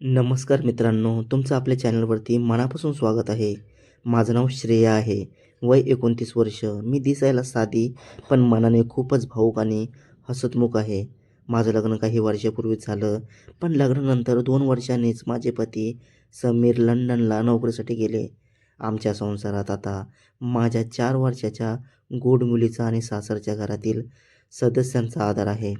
नमस्कार मित्रांनो तुमचं आपल्या चॅनलवरती मनापासून स्वागत आहे. माझं नाव श्रेया आहे. वय एकोणतीस वर्ष. मी दिसायला साधी पण मनाने खूपच भाऊक आणि हसतमुख आहे. माझं लग्न काही वर्षापूर्वी झालं पण लग्नानंतर दोन वर्षांनीच माझे पती समीर लंडनला नोकरीसाठी गेले. आमच्या संसारात आता माझ्या चार वर्षाच्या गोड मुलीचा आणि सासरच्या घरातील सदस्यांचा आधार आहे.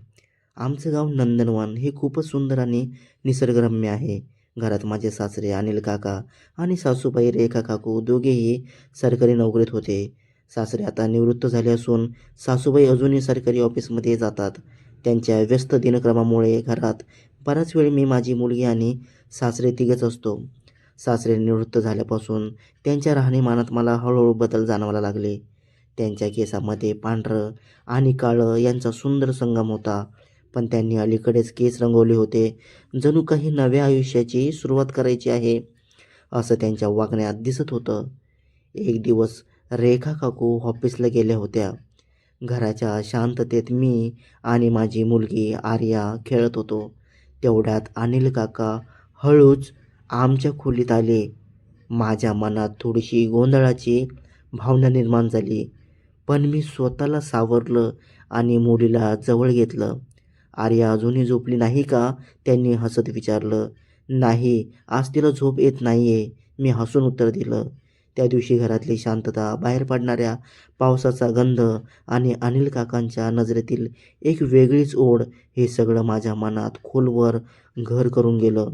आमचं गाव नंदनवन हे खूपच सुंदर आणि निसर्गरम्य आहे. घरात माझे सासरे अनिल काका आणि सासूबाई रेखा काकू दोघेही सरकारी नोकरीत होते. सासरे आता निवृत्त झाले असून सासूबाई अजूनही सरकारी ऑफिसमध्ये जातात. त्यांच्या व्यस्त दिनक्रमामुळे घरात बराच वेळ मी माझी मुलगी आणि सासरे तिघच असतो. सासरे निवृत्त झाल्यापासून त्यांच्या राहणीमानात मला हळूहळू बदल जाणवायला लागले. त्यांच्या केसामध्ये पांढरं आणि काळं यांचा सुंदर संगम होता. पण त्यांनी अलीकडेच केस रंगवले होते. जणू काही नव्या आयुष्याची सुरुवात करायची आहे असं त्यांच्या वागण्यात दिसत होतं. एक दिवस रेखा काकू ऑफिसला गेल्या होत्या. घराच्या शांततेत मी आणि माझी मुलगी आर्या खेळत होतो. तेवढ्यात अनिल काका हळूच आमच्या खोलीत आले. माझ्या मनात थोडीशी गोंधळाची भावना निर्माण झाली. पण मी स्वतःला सावरलं आणि मुलीला जवळ घेतलं. आर्या अजूनही झोपली नाही का? त्यांनी हसत विचारलं. नाही आज तिला झोप येत नाही आहे मी हसून उत्तर दिलं. त्या दिवशी घरातली शांतता बाहेर पडणाऱ्या पावसाचा गंध आणि अनिल काकांच्या नजरेतील एक वेगळीच ओढ हे सगळं माझ्या मनात खोलवर घर करून गेलं.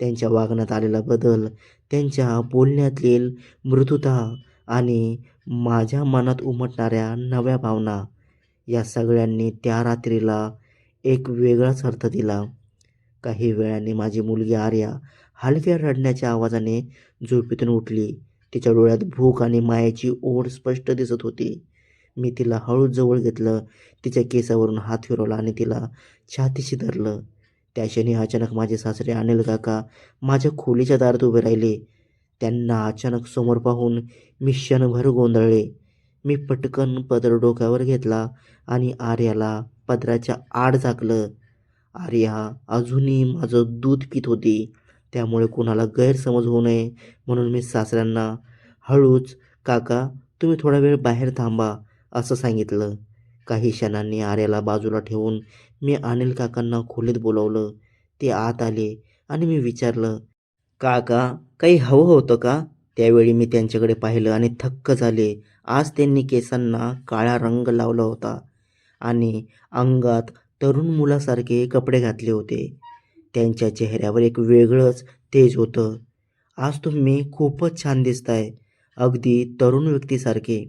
त्यांच्या वागण्यात आलेला बदल त्यांच्या बोलण्यातील मृदुता आणि माझ्या मनात उमटणाऱ्या नव्या भावना या सगळ्यांनी त्या रात्रीला एक वेगळाच अर्थ दिला. काही वेळाने माझी मुलगी आर्या हलक्या रडण्याच्या आवाजाने झोपेतून उठली. तिच्या डोळ्यात भूक आणि मायाची ओढ स्पष्ट दिसत होती. मी तिला हळू जवळ घेतलं. तिच्या केसावरून हात फिरवला आणि तिला छातीशी धरलं. त्या क्षणी अचानक माझे सासरे अनिल काका माझ्या खोलीच्या दारात उभे राहिले. त्यांना अचानक समोर पाहून मी क्षणभर गोंधळले. मी पटकन पदर डोक्यावर घेतला आणि आर्याला पदराच्या आड झाकलं. आर्या अजूनही माझं दूध पित होती. त्यामुळे कोणाला गैरसमज होऊ नये म्हणून मी सासऱ्यांना हळूच काका तुम्ही थोडा वेळ बाहेर थांबा असं सांगितलं. काही क्षणांनी आर्याला बाजूला ठेवून मी अनिल काकांना खोलीत बोलवलं. ते आत आले आणि मी विचारलं काका काही हवं होतं का? त्यावेळी मी त्यांच्याकडे पाहिलं आणि थक्क झाले. आज त्यांनी केसांना काळा रंग लावला होता. आणि अंगात तरुण मुलासारखे कपडे घातले होते. त्यांच्या चेहऱ्यावर एक वेगळंच तेज होतं. आज तुम्ही खूपच छान दिसताय अगदी तरुण व्यक्तीसारखे.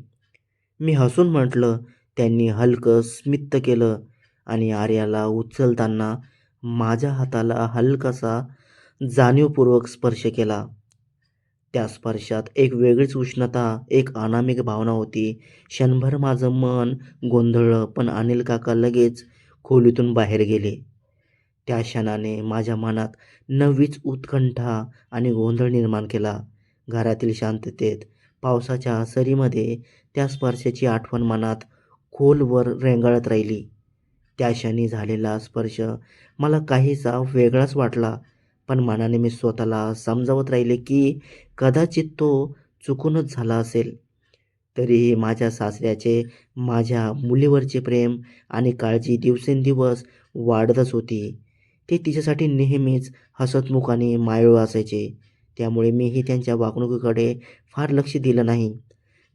मी हसून म्हटलं त्यांनी हलकं स्मित केलं आणि आर्याला उचलताना माझ्या हाताला हलकासा जाणीवपूर्वक स्पर्श केला. त्या स्पर्शात एक वेगळीच उष्णता एक अनामिक भावना होती. क्षणभर माझं मन गोंधळलं पण अनिल काका लगेच खोलीतून बाहेर गेले. त्या क्षणाने माझ्या मनात नवीच उत्कंठा आणि गोंधळ निर्माण केला. घरातील शांततेत पावसाच्या सरीमध्ये त्या स्पर्शाची आठवण मनात खोलवर रेंगाळत राहिली. त्या क्षणी झालेला स्पर्श मला काहीसा वेगळाच वाटला पण मनाने मी स्वतःला समजावत राहिले की कदाचित तो चुकूनच झाला असेल. तरीही माझ्या सासऱ्याचे माझ्या मुलीवरचे प्रेम आणि काळजी दिवसेंदिवस वाढतच होती. ते तिच्यासाठी नेहमीच हसतमुख आणि मायळू असायचे. त्यामुळे मीही त्यांच्या वागणुकीकडे फार लक्ष दिलं नाही.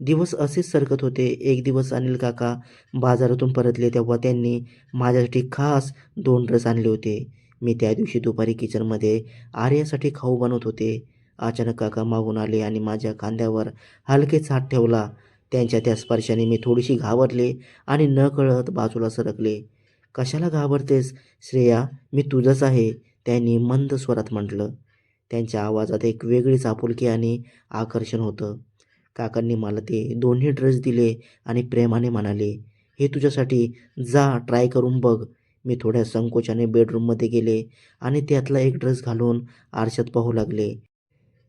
दिवस असेच सरकत होते. एक दिवस अनिल काका बाजारातून परतले तेव्हा त्यांनी माझ्यासाठी खास दोन ड्रेस आणले होते. मी त्या दिवशी दुपारी किचनमध्ये आर्यासाठी खाऊ बनवत होते. अचानक काका मागून आले आणि माझ्या खांद्यावर हलकेच हात ठेवला. त्यांच्या त्या स्पर्शाने मी थोडीशी घाबरले आणि न कळत बाजूला सरकले. कशाला घाबरतेस श्रेया? मी तुझंच आहे त्यांनी मंद स्वरात म्हटलं. त्यांच्या आवाजात एक वेगळीच आपुलकी आणि आकर्षण होतं. काकांनी मला ते दोन्ही ड्रेस दिले आणि प्रेमाने म्हणाले हे तुझ्यासाठी जा ट्राय करून बघ. मी थोड्या संकोचाने बेडरूममध्ये गेले आणि त्यातला एक ड्रेस घालून आरशात पाहू लागले.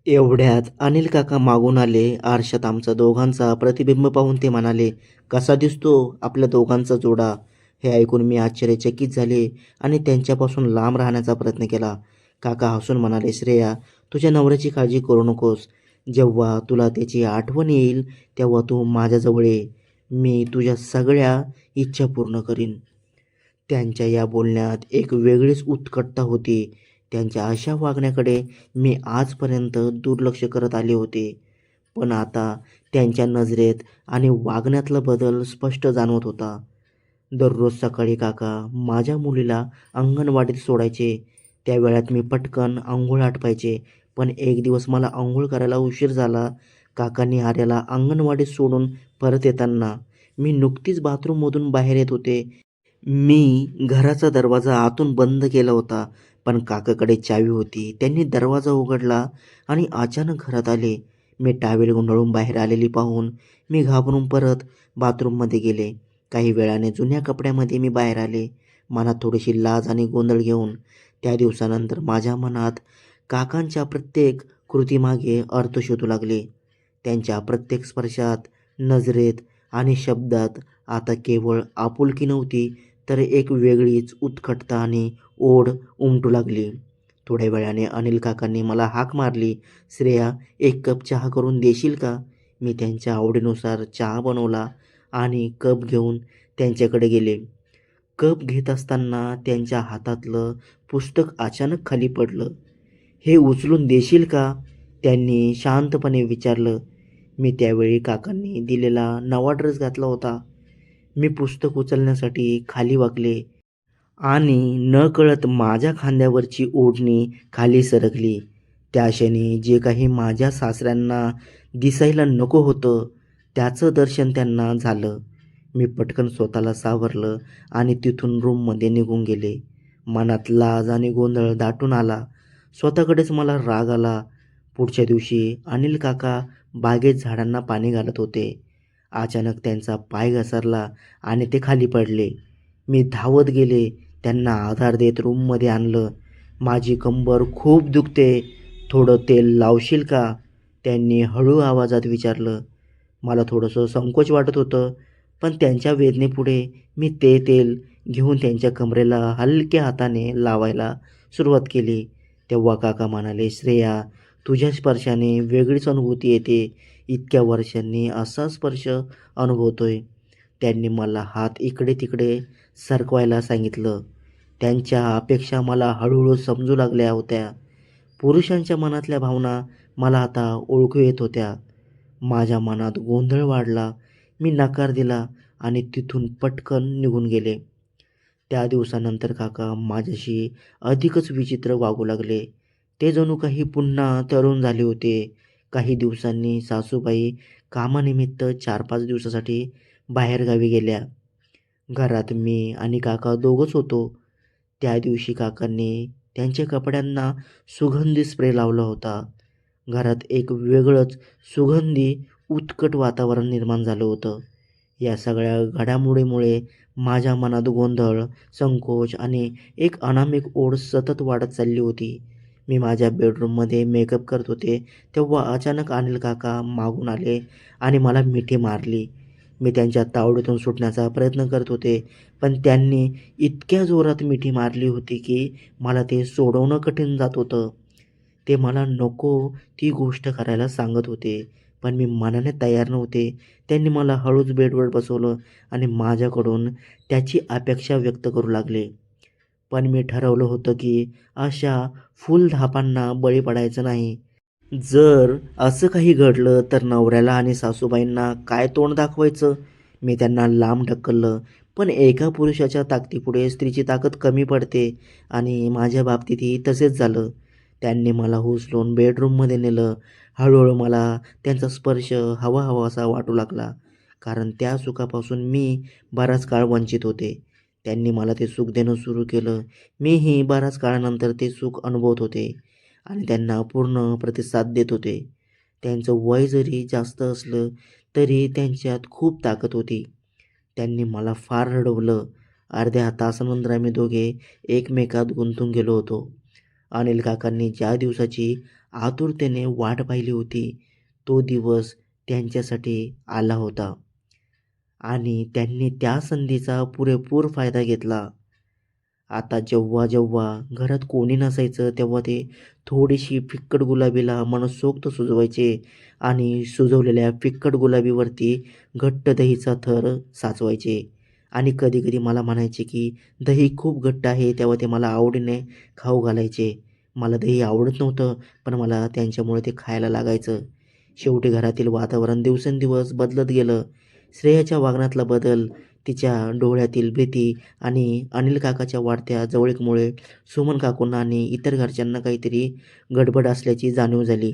एवढ्यात अनिल काका मागून आले. आरशात आमचा दोघांचा प्रतिबिंब पाहून ते म्हणाले कसा दिसतो आपल्या दोघांचा जोडा? हे ऐकून मी आश्चर्यचकित झाले आणि त्यांच्यापासून लांब राहण्याचा प्रयत्न केला. काका हसून म्हणाले श्रेया तुझ्या नवऱ्याची काळजी करू नकोस. जेव्हा तुला त्याची आठवण येईल तेव्हा तू माझ्याजवळ ये. मी तुझ्या सगळ्या इच्छा पूर्ण करीन. त्यांच्या या बोलण्यात एक वेगळीच उत्कटता होती. त्यांच्या अशा वागण्याकडे मी आजपर्यंत दुर्लक्ष करत आले होते. पण आता त्यांच्या नजरेत आणि वागण्यातला बदल स्पष्ट जाणवत होता. दररोज सकाळी काका माझ्या मुलीला अंगणवाडीत सोडायचे. त्या वेळात मी पटकन आंघोळ आटपायचे. पण एक दिवस मला आंघोळ करायला उशीर झाला. काकांनी आर्याला अंगणवाडीत सोडून परत येताना मी नुकतीच बाथरूममधून बाहेर येत होते. मी घराचा दरवाजा आतून बंद केला होता. पण काकाकडे चावी होती. त्यांनी दरवाजा उघडला आणि अचानक घरात आले. मी टावेल गुंडाळून बाहेर आलेली पाहून मी घाबरून परत बाथरूममध्ये गेले. काही वेळाने जुन्या कपड्यामध्ये मी बाहेर आले. मनात थोडीशी लाज आणि गोंधळ घेऊन त्या दिवसानंतर माझ्या मनात काकांच्या प्रत्येक कृतीमागे अर्थ शोधू लागले. त्यांच्या प्रत्येक स्पर्शात नजरेत आणि शब्दात आता केवळ आपुलकी नव्हती तर एक वेगळीच उत्कटता आणि ओढ उमटू लागली. थोड्या वेळाने अनिल काकांनी मला हाक मारली श्रेया एक कप चहा करून देशील का मी त्यांच्या आवडीनुसार चहा बनवला आणि कप घेऊन त्यांच्याकडे गेले. कप घेत असताना त्यांच्या हातातलं पुस्तक अचानक खाली पडलं. हे उचलून देशील का त्यांनी शांतपणे विचारलं. मी त्यावेळी काकांनी दिलेला नवा ड्रेस घातला होता. मी पुस्तक उचलण्यासाठी खाली वाकले आणि नकळत माझ्या खांद्यावरची ओढणी खाली सरकली. त्या क्षणी जे काही माझ्या सासऱ्यांना दिसायला नको होतं त्याचं दर्शन त्यांना झालं. मी पटकन स्वतःला सावरलं आणि तिथून रूममध्ये निघून गेले. मनात लाज आणि गोंधळ दाटून आला. स्वतःकडेच मला राग आला. पुढच्या दिवशी अनिल काका बागेत झाडांना पाणी घालत होते. अचानक त्यांचा पाय घसरला आणि ते खाली पडले. मी धावत गेले त्यांना आधार देत रूममध्ये आणलं. माझी कंबर खूप दुखते. थोडं तेल लावशील का? त्यांनी हळू आवाजात विचारलं. मला थोडंसं संकोच वाटत होतं पण त्यांच्या वेदनेपुढे मी ते तेल घेऊन त्यांच्या कमरेला हलक्या हाताने लावायला सुरुवात केली. तेव्हा काका म्हणाले श्रेया तुझ्या स्पर्शाने वेगळीच अनुभूती येते. इतक्या वर्षांनी असा स्पर्श अनुभवतोय. त्यांनी मला हात इकडे तिकडे सरकवायला सांगितलं. त्यांच्या अपेक्षा मला हळूहळू समजू लागल्या होत्या. पुरुषांच्या मनातल्या भावना मला आता ओळखू येत होत्या. माझ्या मनात गोंधळ वाढला. मी नकार दिला आणि तिथून पटकन निघून गेले. त्या दिवसानंतर काका माझ्याशी अधिकच विचित्र वागू लागले. ते जणू काही पुन्हा तरुण झाले होते. काही दिवसांनी सासूबाई कामानिमित्त चार पाच दिवसासाठी बाहेरगावी गेल्या. घरात मी आणि काका दोघंच होतो. त्या दिवशी काकांनी त्यांच्या कपड्यांना सुगंधी स्प्रे लावला होता. घरात एक वेगळंच सुगंधी उत्कट वातावरण निर्माण झालं होतं. या सगळ्या घडामोडीमुळे माझ्या मनात गोंधळ संकोच आणि एक अनामिक ओढ सतत वाढत चालली होती. मी माझ्या बेडरूममध्ये मेकअप करत होते तेव्हा अचानक अनिल काका मागून आले आणि मला मिठी मारली. मी त्यांच्या तावडीतून सुटण्याचा प्रयत्न करत होते पण त्यांनी इतक्या जोरात मिठी मारली होती की मला ते सोडवणं कठीण जात होतं. ते मला नको ती गोष्ट करायला सांगत होते पण मी मनाने तयार नव्हते. त्यांनी मला हळूच बेडवर बसवलं आणि माझ्याकडून त्याची अपेक्षा व्यक्त करू लागले. पण मी ठरवलं होतं की अशा फुलधापांना बळी पडायचं नाही. जर असं काही घडलं तर नवऱ्याला आणि सासूबाईंना काय तोंड दाखवायचं? मी त्यांना लांब ढकललं पण एका पुरुषाच्या ताकदीपुढे स्त्रीची ताकद कमी पडते आणि माझ्या बाबतीतही तसेच झालं. त्यांनी मला हुसलून बेडरूममध्ये नेलं. हळूहळू मला त्यांचा स्पर्श हवा असा वाटू लागला कारण त्या सुखापासून मी बराच काळ वंचित होते. त्यांनी मला ते सुख देणं सुरू केलं. मीही बऱ्याच काळानंतर ते सुख अनुभवत होते आणि त्यांना पूर्ण प्रतिसाद देत होते. त्यांचं वय जरी जास्त असलं तरी त्यांच्यात खूप ताकद होती. त्यांनी मला फार रडवलं. अर्ध्या तासानंतर आम्ही दोघे एकमेकात गुंतून गेलो होतो. अनिल काकांनी ज्या दिवसाची आतुरतेने वाट पाहिली होती तो दिवस त्यांच्यासाठी आला होता. आणि त्यांनी त्या संधीचा पुरेपूर फायदा घेतला. आता जेव्हा जेव्हा घरात कोणी नसायचं तेव्हा ते थोडीशी फिक्कट गुलाबीला मनसोक्त सुजवायचे आणि सुजवलेल्या फिक्कट गुलाबीवरती घट्ट दहीचा थर साचवायचे. आणि कधीकधी मला म्हणायचे की दही खूप घट्ट आहे तेव्हा ते मला आवडीने खाऊ घालायचे. मला दही आवडत नव्हतं पण मला त्यांच्यामुळे ते खायला लागायचं. शेवटी घरातील वातावरण दिवसेंदिवस बदलत गेलं. श्रेयाच्या वागण्यातला बदल तिच्या डोळ्यातील भीती आणि अनिल काकाच्या वाढत्या जवळीकमुळे सुमन काकूंना आणि इतर घरच्यांना काहीतरी गडबड असल्याची जाणीव झाली.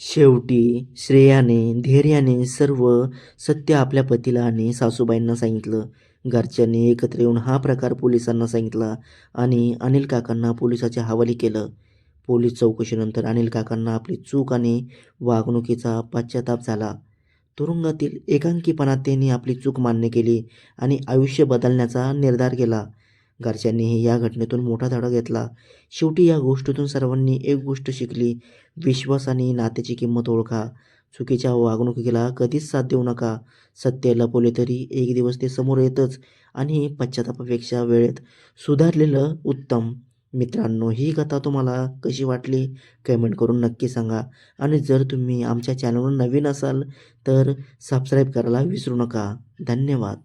शेवटी श्रेयाने धैर्याने सर्व सत्य आपल्या पतीला आणि सासूबाईंना सांगितलं. घरच्यांनी एकत्र येऊन हा प्रकार पोलिसांना सांगितला आणि अनिल काकांना पोलिसाच्या हवाली केलं. पोलीस चौकशीनंतर अनिल काकांना आपली चूक आणि वागणुकीचा पश्चाताप झाला. तुरुंगातील एकांकीपणात त्यांनी आपली चूक मान्य केली आणि आयुष्य बदलण्याचा निर्धार केला. घरच्यांनीही या घटनेतून मोठा धडा घेतला. शेवटी या गोष्टीतून सर्वांनी एक गोष्ट शिकली. विश्वास आणि नात्याची किंमत ओळखा. चुकीच्या वागणुकीला कधीच साथ देऊ नका. सत्य लपवले तरी एक दिवस ते समोर येतच आणि पश्चातापापेक्षा वेळेत सुधारलेलं उत्तम. मित्रांनो ही कथा तुम्हाला कशी वाटली? कमेंट करून नक्की सांगा. आणि जर तुम्ही आमच्या चॅनलवर नवीन असाल तर सबस्क्राईब करायला विसरू नका. धन्यवाद.